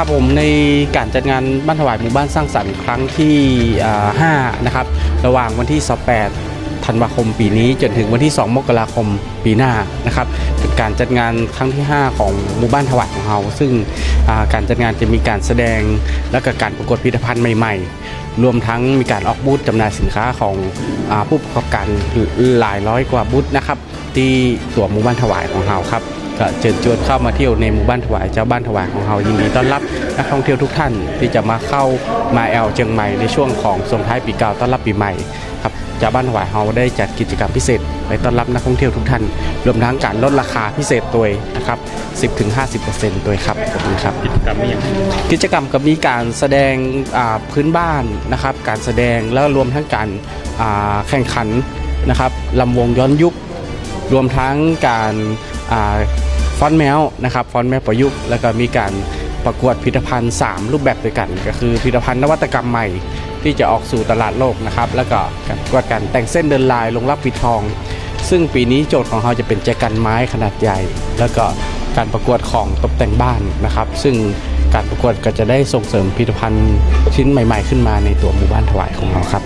ครับผมในการจัดงานบ้านถวายหมู่บ้านสร้างสรรค์ครั้งที่5นะครับระหว่างวันที่28ธันวาคมปีนี้จนถึงวันที่ 2 มกราคมปีหน้านะครับเป็นการจัดงานครั้งที่ 5 ของหมู่บ้านถวายของเราซึ่งการจัดงานจะมีการแสดงและก็การประกวดผลิตภัณฑ์ใหม่ ๆ รวมทั้งมีการออกบูธจำหน่ายสินค้าของอผู้ประกอบการหลายร้อยกว่าบูธนะครับที่ตัวหมู่บ้านถวายของเราครับ ก็เชิญชวนเข้ามาเที่ยวในหมู่บ้านถวายเจ้าบ้านถวายของเรายินดีต้อนรับนักท่องเที่ยวทุกท่านที่จะมาเข้ามาแอลเชียงใหม่ในช่วงของส่งท้ายปีเก่าต้อนรับปีใหม่ครับเจ้าบ้านถวายเราได้จัดกิจกรรมพิเศษไว้ต้อนรับนักท่องเที่ยวทุกท่านรวมทั้งการลดราคาพิเศษตัวนะครับ10-50%ตัวครับขอบคุณครับกิจกรรมนี้อย่างกิจกรรมก็มีการแสดงพื้นบ้านนะครับ การแสดงแล้วรวมทั้งการแข่งขันนะครับลำวงย้อนยุค รวมทั้งการ ฟอนแมวนะครับฟอนแมวประยุกต์แล้วก็มีการประกวดผลิตภัณฑ์ 3 รูปแบบด้วยกัน ก็คือผลิตภัณฑ์นวัตกรรมใหม่ ที่จะออกสู่ตลาดโลกนะครับแล้วก็การประกวดการแต่งเส้นเดินลายลงรับปิดทอง ซึ่งปีนี้โจทย์ของเราจะเป็นแจกันไม้ขนาดใหญ่ แล้วก็การประกวดของตกแต่งบ้านนะครับ ซึ่งการประกวดก็จะได้ส่งเสริมผลิตภัณฑ์ชิ้นใหม่ ๆ ขึ้นมาในตัวหมู่บ้านถวายของเราครับ